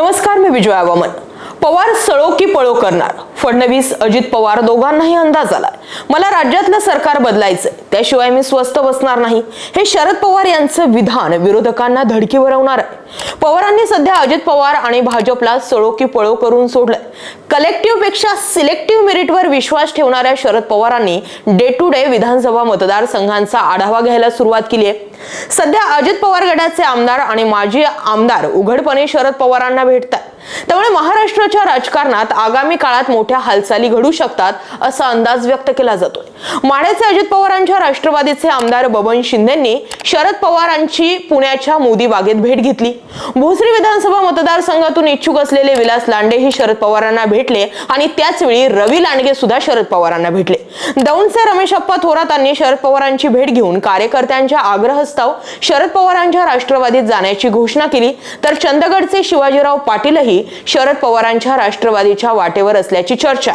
नमस्कार मी विजया वामन पवार सळो की पळो करणार? फडणवीस अजित पवार दोघांनाही अंदाज आलाय. मला राज्यातलं सरकार बदलायचं त्याशिवाय मी स्वस्त बसणार नाही. हे शरद पवार यांचं विधान विरोधकांना धडकी भरवणार आहे. पवारांनी सध्या अजित पवार आणि भाजपला सळो की पळो करून सोडलंय. कलेक्टिव्हपेक्षा सिलेक्टिव्ह मेरिटवर विश्वास ठेवणाऱ्या शरद पवारांनी डे टू डे विधानसभा मतदारसंघांचा आढावा घ्यायला सुरुवात केली आहे. सध्या अजित पवार गटाचे आमदार आणि माजी आमदार उघडपणे शरद पवारांना भेटतात त्यामुळे महाराष्ट्राच्या राजकारणात आगामी काळात मोठ्या हालचाली घडू शकतात असा अंदाज व्यक्त केला जातोय. माढ्याचे अजित पवारांच्या राष्ट्रवादीचे आमदार बबन शिंदेंनी शरद पवारांची पुण्याच्या मोदी बागेत भेट घेतली. भोसरी विधानसभा मतदारसंघातून इच्छुक असलेले विलास लांडेही शरद पवारांना भेटले आणि त्याचवेळी रवी लांडगे सुद्धा शरद पवारांना भेटले. दौंडचे रमेश अप्पा थोरातांनी शरद पवारांची भेट घेऊन कार्यकर्त्यांच्या आग्रहस्ताव शरद पवारांच्या राष्ट्रवादीत जाण्याची घोषणा केली. तर चंदगडचे शिवाजीराव पाटीलही शरद पवारांच्या राष्ट्रवादीच्या वाटेवर असल्याची चर्चा.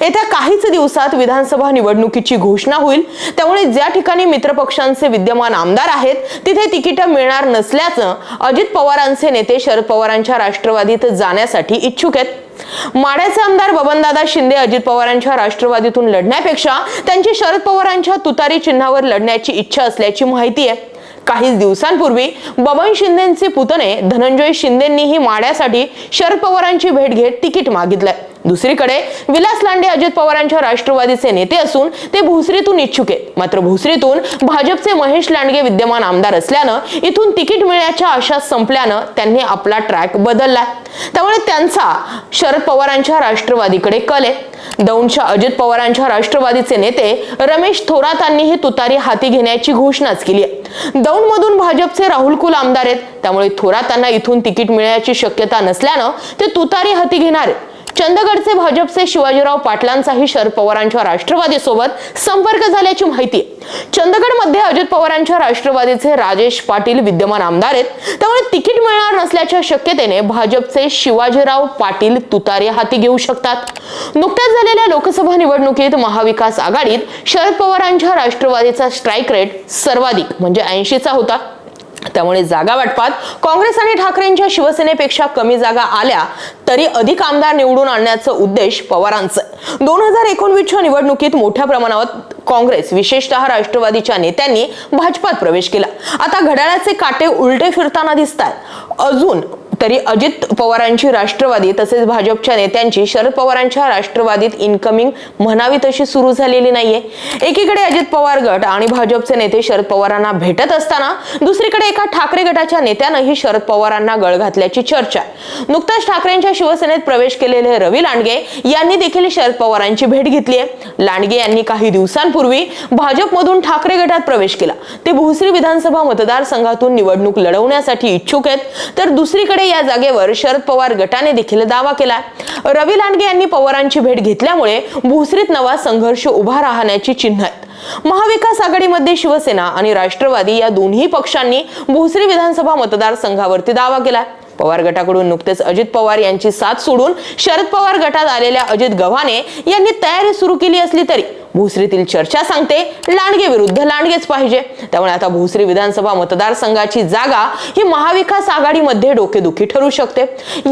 येत्या काहीच दिवसात विधानसभा निवडणुकीची घोषणा होईल. त्यामुळे ज्या ठिकाणी मित्रपक्षांचे विद्यमान आमदार आहेत तिथे तिकीट मिळणार नसल्याचं अजित पवारांचे नेते शरद पवारांच्या राष्ट्रवादीत जाण्यासाठी इच्छुक आहेत. माढ्याचे आमदार बबनदादा शिंदे अजित पवारांच्या राष्ट्रवादीतून लढण्यापेक्षा त्यांची शरद पवारांच्या तुतारी चिन्हावर लढण्याची इच्छा असल्याची माहिती आहे. काहीच दिवसांपूर्वी बबन शिंदेचे पुतणे धनंजय शिंदेंनीही माड्यासाठी शरद पवारांची भेट घेत तिकीट मागितलंय. दुसरीकडे विलास लांडे अजित पवारांच्या राष्ट्रवादीचे नेते असून ते भोसरीतून इच्छुक आहेत. मात्र भोसरीतून भाजपचे महेश लांडगे विद्यमान आमदार असल्यानं इथून तिकीट मिळण्याच्या आशा संपल्यानं त्यांनी आपला ट्रॅक बदललाय. त्यामुळे त्यांचा शरद पवारांच्या राष्ट्रवादीकडे कल आहे. दौंडच्या अजित पवारांच्या राष्ट्रवादीचे नेते रमेश थोरातांनी ही तुतारी हाती घेण्याची घोषणाच केली आहे. दौंडमधून भाजपचे राहुल कुल आमदार आहेत. त्यामुळे थोरातांना इथून तिकीट मिळण्याची शक्यता नसल्यानं ते तुतारी हाती घेणार आहेत. चंदगडचे भाजपचे शिवाजीराव पाटलांचाही शरद पवारांच्या राष्ट्रवादीसोबत संपर्क झाल्याची माहिती. चंदगडमध्ये अजित पवारांच्या राष्ट्रवादीचे राजेश पाटील विद्यमान आमदार आहेत. त्यामुळे तिकीट मिळणार नसल्याच्या शक्यतेने भाजपचे शिवाजीराव पाटील तुतारे हाती घेऊ शकतात. नुकत्याच झालेल्या लोकसभा निवडणुकीत महाविकास आघाडीत शरद पवारांच्या राष्ट्रवादीचा स्ट्राईक रेट सर्वाधिक म्हणजे ऐंशीचा होता. त्यामुळे जागा वाटपात काँग्रेस आणि ठाकरेंच्या शिवसेनेपेक्षा कमी जागा आल्या तरी अधिक आमदार निवडून आणण्याचा उद्देश पवारांचं. दोन हजार एकोणवीसच्या निवडणुकीत मोठ्या प्रमाणावर काँग्रेस विशेषतः राष्ट्रवादीच्या नेत्यांनी भाजपात प्रवेश केला. आता घड्याळाचे काटे उलटे फिरताना दिसतात अजून तरी अजित पवारांची राष्ट्रवादी तसेच भाजपच्या नेत्यांची शरद पवारांच्या राष्ट्रवादीत इनकमिंग म्हणावी तशी सुरू झालेली नाहीये. एकीकडे अजित पवार गट आणि भाजपचे नेते शरद पवारांना भेटत असताना दुसरीकडे एका ठाकरे गटाच्या नेत्यानंही शरद पवारांना गळ घातल्याची चर्चा. आहे. नुकताच ठाकरेंच्या शिवसेनेत प्रवेश केलेले रवी लांडगे यांनी देखील शरद पवारांची भेट घेतली आहे. लांडगे यांनी काही दिवसांपूर्वी भाजपमधून ठाकरे गटात प्रवेश केला. ते भोसरी विधानसभा मतदारसंघातून निवडणूक लढवण्यासाठी इच्छुक आहेत. तर दुसरीकडे या जागेवर शरद पवार गटाने देखील दावा केला. रवी लांडगे यांनी पवारांची भेट घेतल्यामुळे भुसरीत नवा संघर्ष उभा राहण्याची चिन्ह आहेत. महाविकास आघाडीमध्ये शिवसेना आणि राष्ट्रवादी या दोन्ही पक्षांनी भोसरी विधानसभा मतदारसंघावरती दावा केला. पवार गटाकडून नुकतेच अजित पवार यांची साथ सोडून शरद पवार गटात आलेल्या अजित गव्हाणे यांनी तयारी सुरू केली असली तरी भोसरीतील चर्चा सांगते लांडगे विरुद्ध लांडगेच पाहिजे. त्यामुळे आता भोसरी विधानसभा मतदारसंघाची जागा ही महाविकास आघाडीमध्ये डोकेदुखी ठरू शकते.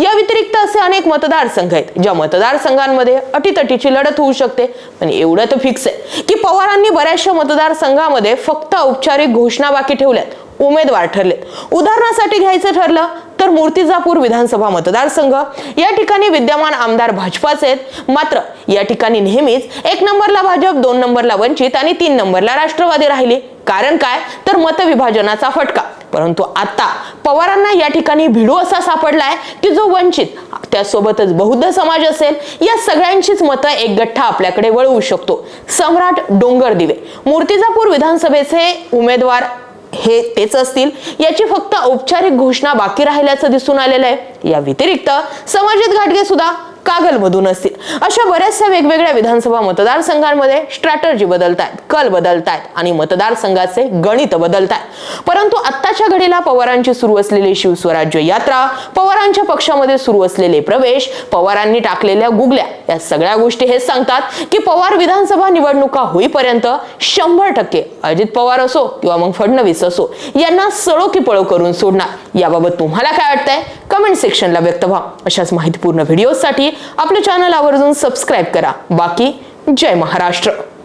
या व्यतिरिक्त असे अनेक मतदारसंघ आहेत ज्या मतदारसंघांमध्ये अटीतटीची लढत होऊ शकते. पण एवढं तर फिक्स आहे की पवारांनी बऱ्याचशा मतदारसंघामध्ये फक्त औपचारिक घोषणा बाकी ठेवल्यात उमेदवार ठरलेत. उदाहरणासाठी घ्यायचं ठरलं तर मूर्तिजापूर विधानसभा मतदारसंघ. या ठिकाणी विद्यमान आमदार भाजपाचे आहेत. मात्र या ठिकाणी नेहमीच एक नंबरला भाजप दोन नंबरला वंचित आणि तीन नंबरला राष्ट्रवादी राहिली. कारण काय? तर मतविभाजनाचा फटका. परंतु आता पवारांना या ठिकाणी भिडू असा सापडलाय की जो वंचित त्यासोबतच बौद्ध समाज असेल या सगळ्यांचीच मतं एक गठ्ठा आपल्याकडे वळवू शकतो. सम्राट डोंगर दिवे मूर्तिजापूर विधानसभेचे उमेदवार हे तेच असतील. याची फक्त औपचारिक घोषणा बाकी राहिल्याचं दिसून आलेलं आहे. या व्यतिरिक्त समाजित घाटगे सुद्धा कागलमधून असतील. अशा बऱ्याचशा वेगवेगळ्या विधानसभा मतदारसंघांमध्ये स्ट्रॅटर्जी बदलतायत कल बदलतायत आणि मतदारसंघाचे गणित बदलतायत. परंतु आत्ताच्या घडीला पवारांची सुरू असलेली शिवस्वराज्य यात्रा पवारांच्या पक्षामध्ये सुरू असलेले प्रवेश पवारांनी टाकलेल्या गुगल्या या सगळ्या गोष्टी हेच सांगतात की पवार विधानसभा निवडणुका होईपर्यंत शंभर टक्के अजित पवार असो किंवा मग फडणवीस असो यांना सळो की पळो करून सोडणार. याबाबत तुम्हाला काय वाटतंय? कमेंट सेक्शनला व्यक्त व्हा. अशाच माहितीपूर्ण व्हिडिओसाठी आपल्या चॅनल आवर्जून सबस्क्राईब करा. बाकी जय महाराष्ट्र.